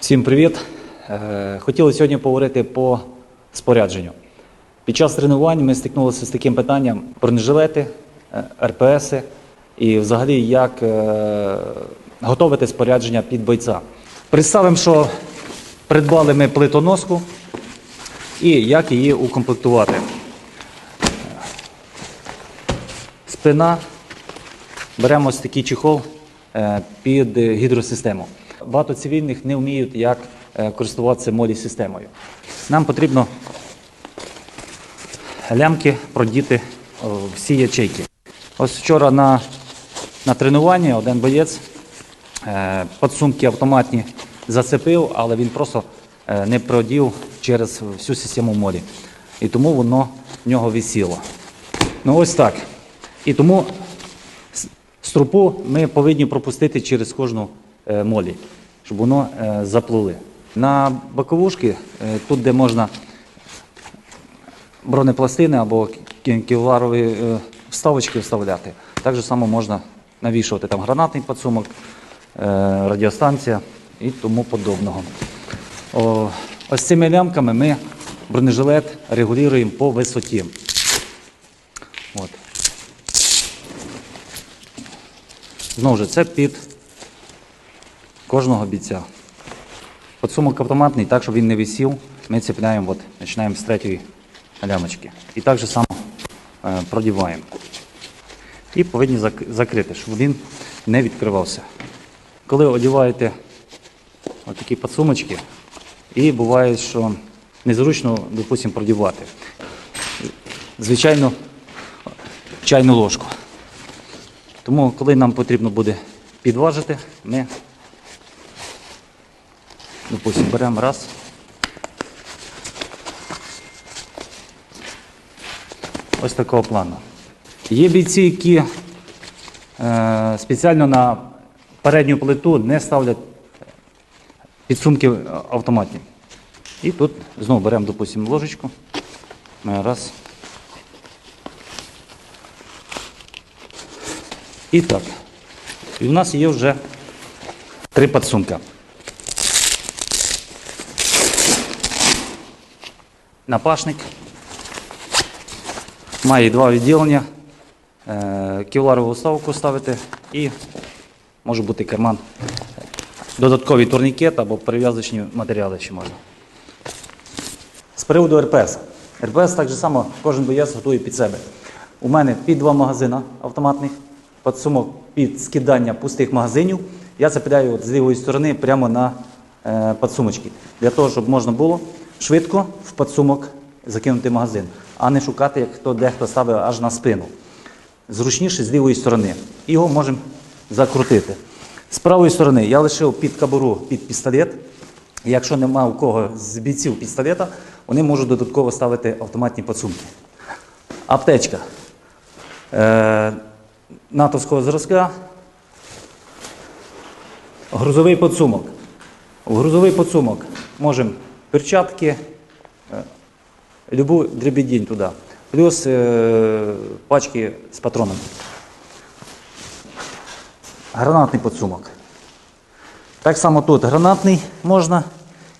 Всім привіт! Е, Хотіли сьогодні поговорити по спорядженню. Під час тренувань ми стикнулися з таким питанням бронежилети, е, РПСи і взагалі як е, готувати спорядження під бойця. Представимо, що придбали ми плитоноску і як її укомплектувати. Спина, беремо ось такий чехол під гідросистему. Багато цивільних не вміють, як е, користуватися молі-системою. Нам потрібно лямки продіти всі ячейки. Ось вчора на, на тренуванні один боєць е, підсумки автоматні зацепив, але він просто е, не продів через всю систему молі. І тому воно в нього висіло. Ну ось так. І тому струпу ми повинні пропустити через кожну е, молі, щоб воно е, заплили. На боковушки, е, тут, де можна бронепластини або кевларові е, вставочки вставляти, так само можна навішувати там гранатний підсумок, е, радіостанція і тому подобного. О, ось цими лямками ми бронежилет регулюємо по висоті. От. Знову ж, це під кожного бійця. Подсумок автоматний, так, щоб він не висів, ми цепляємо, от, починаємо з третьої лямочки. І так же само е, продіваємо. І повинні закрити, щоб він не відкривався. Коли одягаєте такі подсумочки, і буває, що незручно, допустимо, продівати. Звичайно, чайну ложку. Тому, коли нам потрібно буде підважити, ми, допустимо, беремо раз. Ось такого плану. Є бійці, які е, спеціально на передню плиту не ставлять підсумки автоматні. І тут знову беремо, допустимо, ложечку. Раз. І так. І в нас є вже три підсумка. Напашник. Має два відділення. Е, Кевларову вставку ставити і може бути карман. Додатковий турнікет або перев'язочні матеріали ще можна. З приводу РПС. РПС так же само кожен боєць готує під себе. У мене під два магазина автоматних, підсумок під скидання пустих магазинів. Я от з лівої сторони прямо на е, підсумочки. Для того, щоб можна було швидко в підсумок закинути магазин, а не шукати, як хто дехто ставить аж на спину. Зручніше з лівої сторони. Його можемо закрутити. З правої сторони я лишив під кабуру під пістолет. Якщо нема у кого з бійців пістолета, вони можуть додатково ставити автоматні підсумки. Аптечка е, натовського зразка. Грузовий підсумок. В грузовий підсумок можемо перчатки, е, любу дребедінь туди. Плюс е, пачки з патронами. Гранатний підсумок. Так само тут гранатний можна,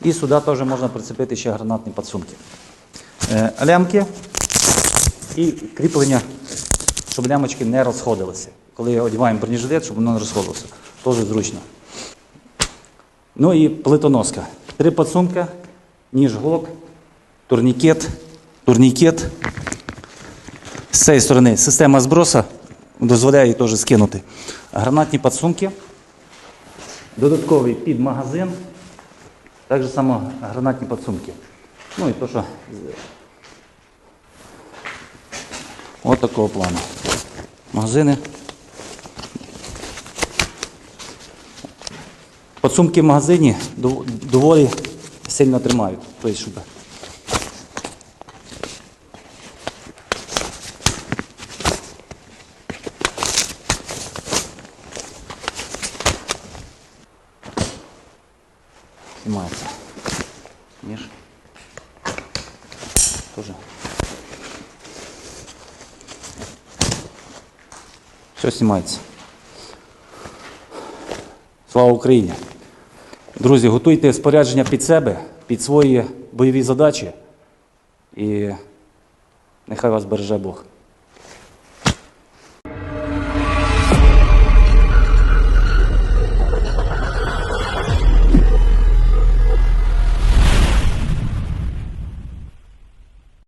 і сюди теж можна прицепити ще гранатні підсумки. Е, лямки і кріплення, щоб лямочки не розходилися. Коли одягаємо бронежилет, щоб воно не розходилося. Теж зручно. Ну і плитоноска. Три підсумка, ніж глок, турнікет, турнікет. З цієї сторони система зброса дозволяє теж скинути. Гранатні підсумки. Додатковий під магазин. Так само гранатні підсумки. Ну і то, що От такого плану. Магазини. Підсумки в магазині доволі сильно тримають. Тобто, щоб Знімається. Ніж. Тоже. Все знімається. Слава Україні! Друзі, готуйте спорядження під себе, під свої бойові задачі. І нехай вас береже Бог.